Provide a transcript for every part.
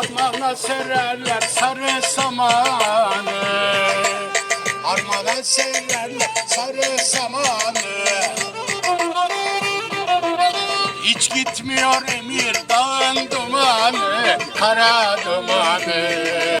Harmana sererler sarı samanı. Harmana sererler sarı samanı. Hiç gitmiyor emir dağın dumanı Kara dumanı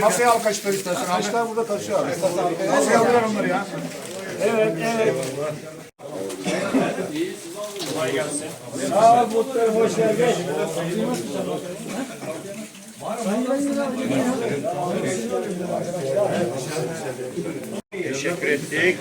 Masaya al kaç tane istersen. Almışlar burada taşıyor abi. Masaya alıyorlar onları ya. Aa muhtarım hoş geldin. Teşekkür ettik.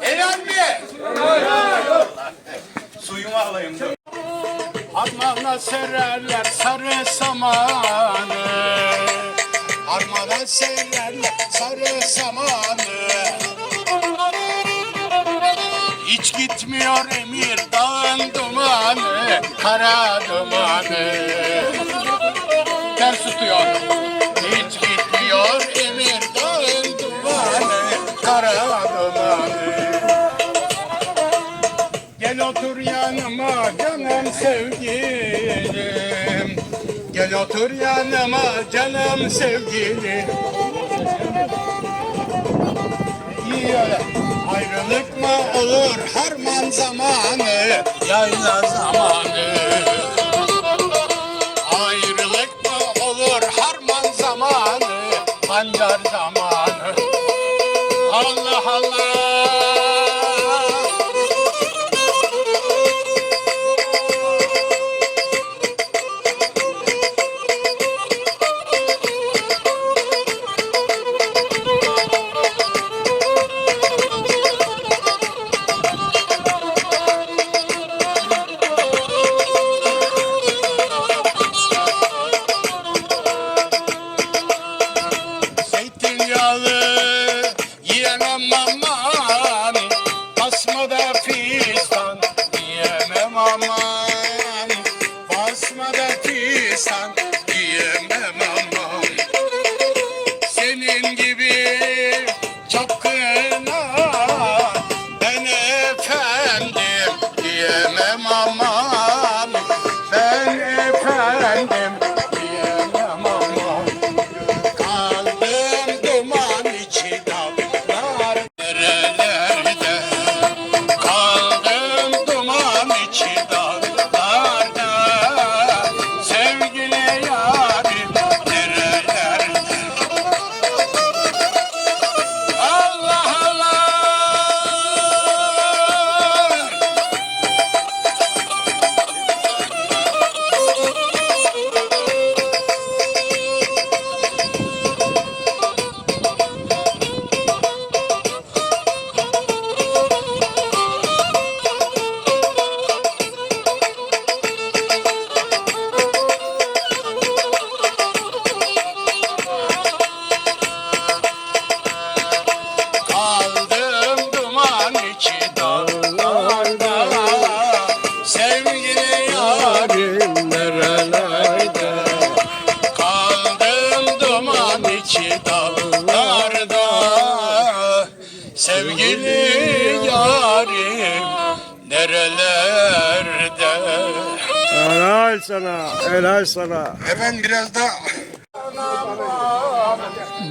Helal mi? Suyumu alayım. Harmana sererler sarı samanı Sererler sarı samanı. Hiç gitmiyor emir dağın dumanı Kara dumanı otur yanıma canım sevgilim. İyi öyle. Ayrılık mı olur harman zamanı Yayla zamanı? Ayrılık mı olur harman zamanı Pancar zamanı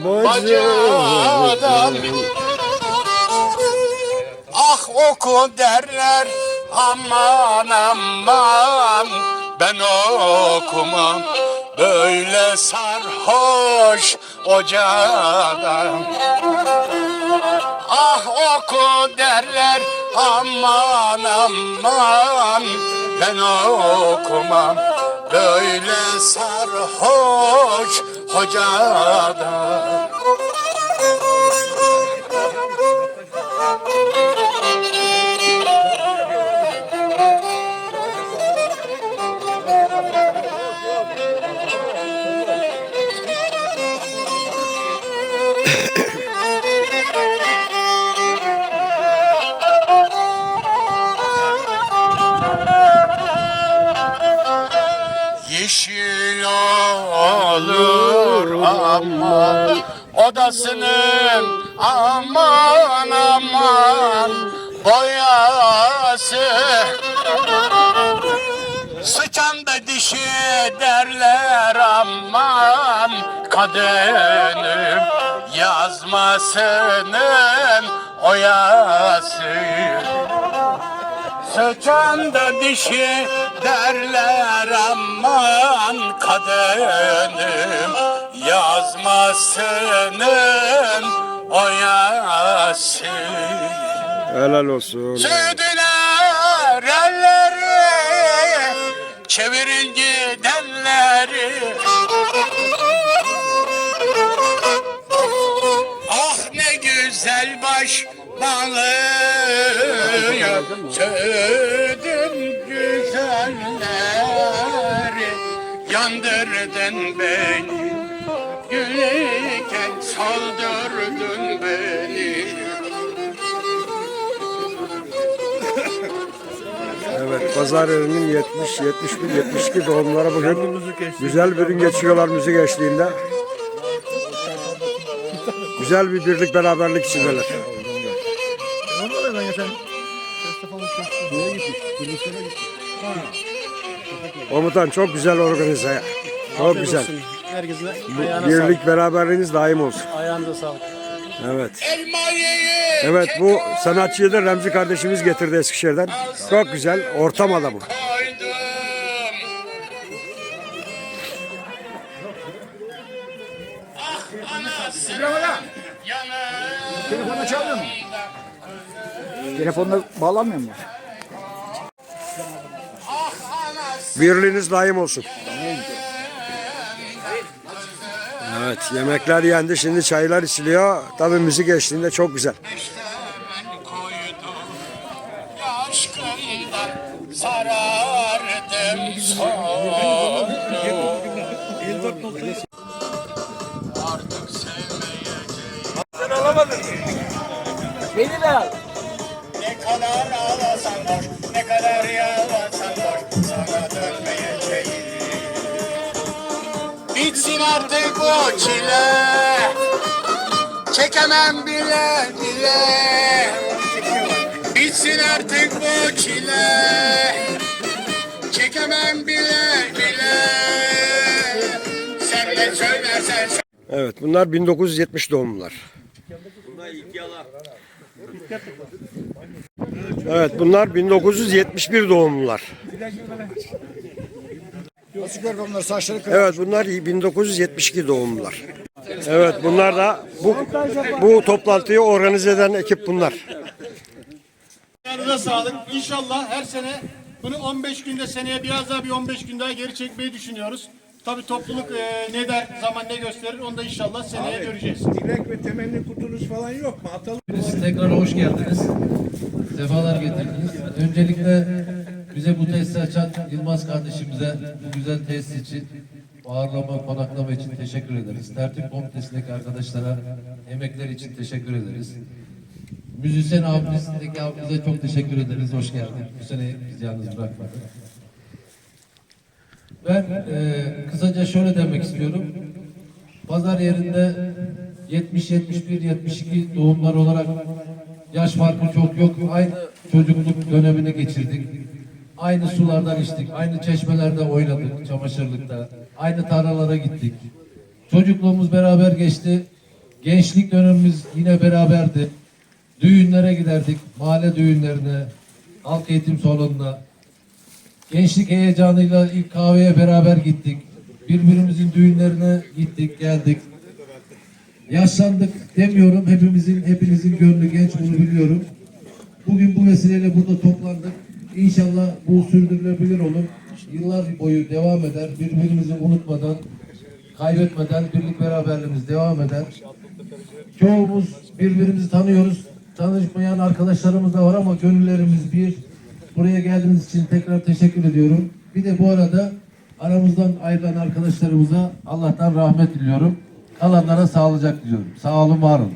Bacım. Ah oku derler aman aman. Ben okumam böyle sarhoş ocadan Ah oku derler aman aman. Ben okumam böyle sarhoş hocadan aman aman Boyası. Sıçan da dişi derler aman Kadının yazmasının oyası. Sıçan da dişi derler aman kadınım yazmasının oyası. Helal olsun. Sürdüler elleri çevirin gidenleri. Ah ne güzel baş bağlıyor Söğüdün güzelleri Yandırdın beni Gülüken soldurdun beni Evet, pazar yerinin 70, 71, 72 doğumlara bugün güzel bir gün geçiyorlar müzik eşliğinde. Güzel bir birlik beraberlik içindeler. Komutan çok güzel organize. ya. Çok güzel. Birlik beraberliğiniz daim olsun. Ayağınıza sağlık. Evet. Evet bu sanatçıyı da Remzi kardeşimiz getirdi Eskişehir'den. Çok güzel ortam adamı. Ah Telefonla çalmıyor mu? Telefonla bağlanmıyor mu? Birliğiniz daim olsun. Evet yemekler yendi şimdi çaylar içiliyor. Tabii müzik eşliğinde çok güzel. Beni de al. Ne kadar ağlasan boş artık bu çile. Çekemem bile bile. Bitsin artık bu çile. Çekemem bile bile. Sen ne söylersen söyle Evet bunlar 1970 doğumlular. Evet bunlar 1971 doğumlular. Nasıl gördün onları saçları kırık. Evet bunlar 1972 doğumlular. Evet bunlar da bu bu toplantıyı organize eden ekip bunlar. Ayağınıza sağlık. İnşallah her sene bunu 15 günde seneye biraz daha bir 15 gün daha geri çekmeyi düşünüyoruz. Tabii topluluk e, ne der, zaman ne gösterir onu da inşallah seneye göreceğiz. Dilek ve temenni kutunuz falan yok mu? Atalım. Siz tekrar hoş geldiniz. Sefalar getirdiniz. Öncelikle bize bu tesisi açan Yılmaz kardeşimize bu güzel tesis için ağırlama, konaklama için teşekkür ederiz. Tertip komitesindeki arkadaşlara emekler için teşekkür ederiz. Müzisyen abimizdeki abimize çok teşekkür ederiz. Hoş geldin. Bu sene bizi yalnız bırakmadı. Ben e, kısaca şöyle demek istiyorum. Pazar yerinde 70, 71, 72 doğumlar olarak Yaş farkı çok yok. Aynı çocukluk dönemini geçirdik. Aynı sulardan içtik. Aynı çeşmelerde oynadık çamaşırlıkta. Aynı tarlalara gittik. Çocukluğumuz beraber geçti. Gençlik dönemimiz yine beraberdi. Düğünlere giderdik. Mahalle düğünlerine, halk eğitim salonuna. Gençlik heyecanıyla ilk kahveye beraber gittik. Birbirimizin düğünlerine gittik, geldik. Yaşlandık demiyorum. Hepimizin, hepinizin gönlü genç bunu biliyorum. Bugün bu vesileyle burada toplandık. İnşallah bu sürdürülebilir olur. Yıllar boyu devam eder. Birbirimizi unutmadan, kaybetmeden birlik beraberliğimiz devam eder. Çoğumuz birbirimizi tanıyoruz. Tanışmayan arkadaşlarımız da var ama gönüllerimiz bir. Buraya geldiğiniz için tekrar teşekkür ediyorum. Bir de bu arada aramızdan ayrılan arkadaşlarımıza Allah'tan rahmet diliyorum. Kalanlara sağlıcak diliyorum. Sağ olun, var olun.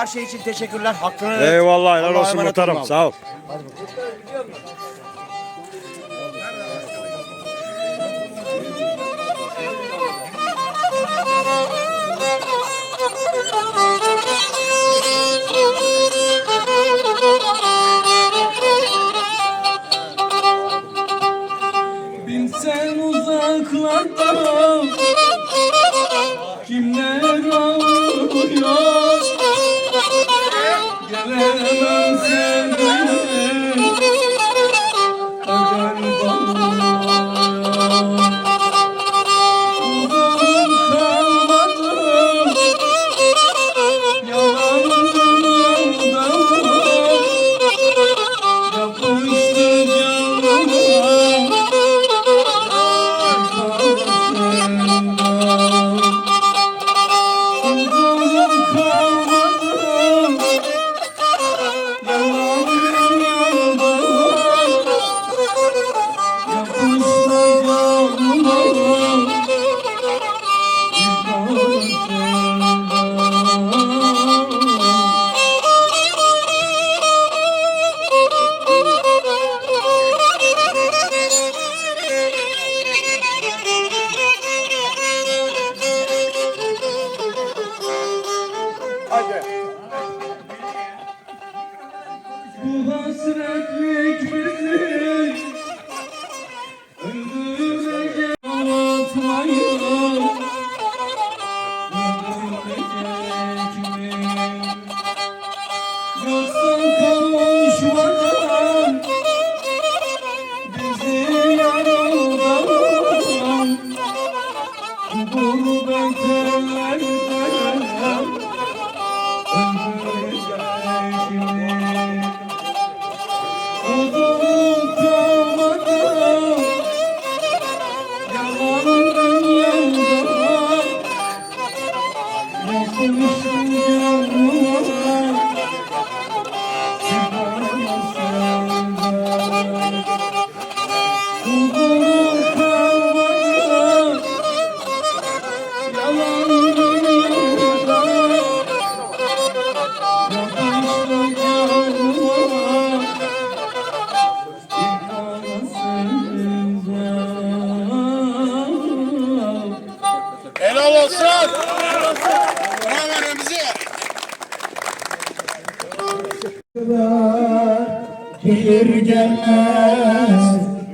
Her şey için teşekkürler. Hakkını Eyvallah helal Allah'a olsun emanet muhtarım. abi. Sağ ol. Bilsen uzaklarda kimler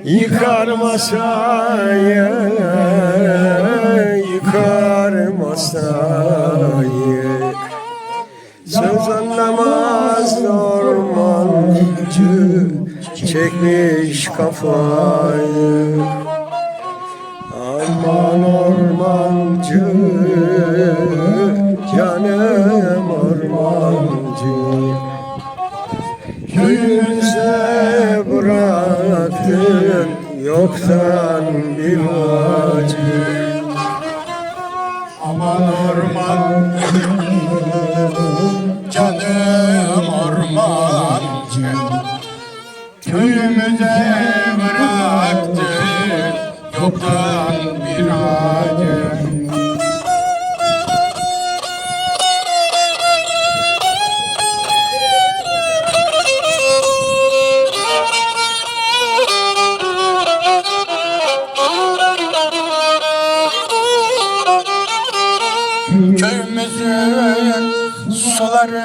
Yıkar masayı, yıkar masayı. Söz anlamaz ormancı, çekmiş kafayı. Köyümüzün suları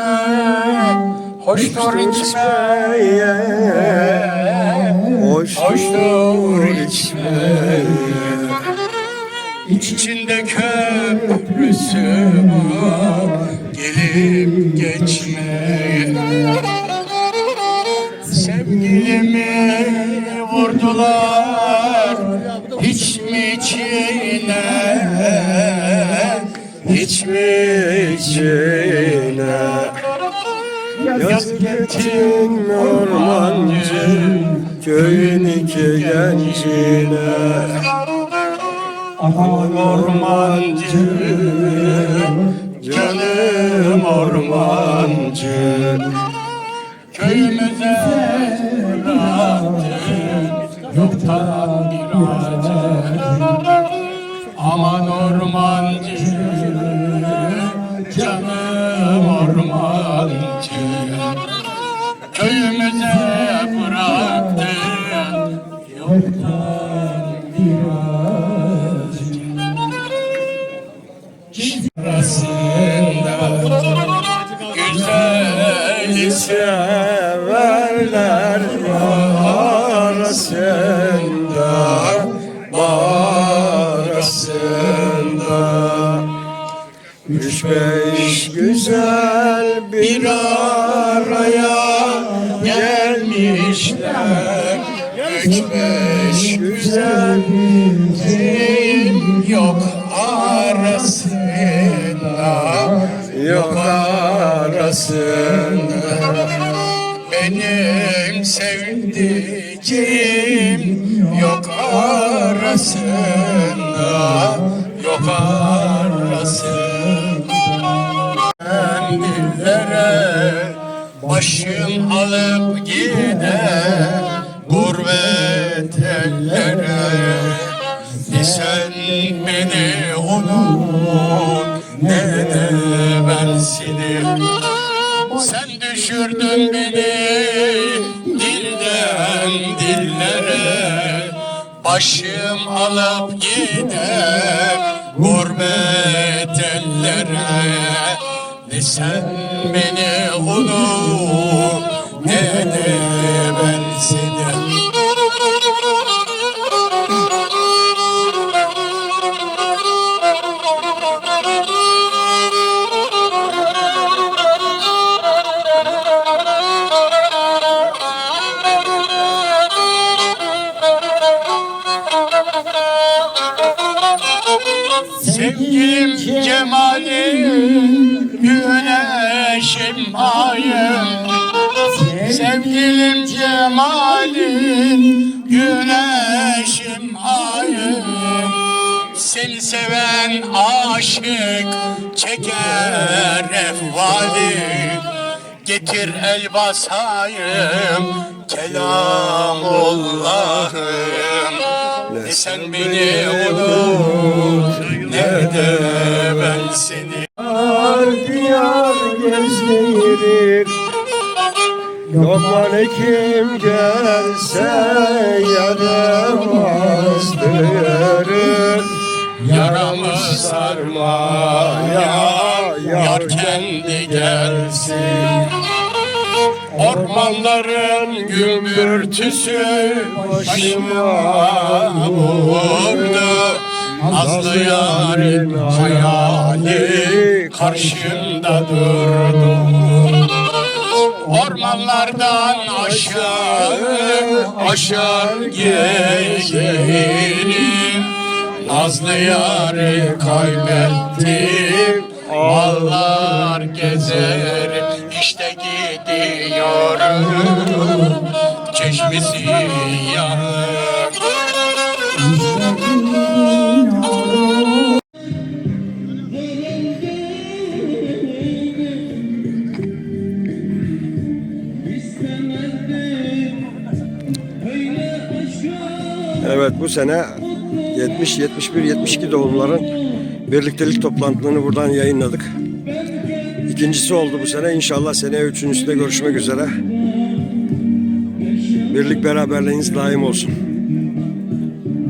hoştur içmeye. Hoştur içmeye. İçinde köprüsü var Gelip geçmeye. Sevgilimi vurdular Hiç mi içine İçine Yazık ettin ormancı Köyün iki gencine. Aman ormancı Canım ormancı. Köyümüze bıraktın Yoktan bir acı. Aman ormancı ormancı Köyümüze bıraktın Yoktan bir acı Arasında Güzel Severler arasında Beş güzel Kim yok arasında yok arasında. Benim sevdiceğim yok arasında Yok arasında. Ben başım alıp gider Ellere sen beni unut. Ne de ben seni sen düşürdün beni dilden dillere. Başım alıp gider gurbet ellere. Ne sen beni unut. Ne de ben Getir el basayım kelamullahım. Ne sen beni unut ne de ben seni. Diyar gezdirir Lokman kim gelse yaramazdır Yaramı sarmaya yar kendi gelsin Ormanların gümbürtüsü başıma vurdu Nazlı yarın hayali karşımda durdu Ormanlardan aşağı aşağı gezerim Nazlı yarı kaybettim Mallar İşte gidiyorum Çeşmesi Evet bu sene 70, 71, 72 doğumların birliktelik toplantılarını buradan yayınladık. İkincisi oldu bu sene. İnşallah seneye üçüncüsünde görüşmek üzere. Birlik beraberliğiniz daim olsun.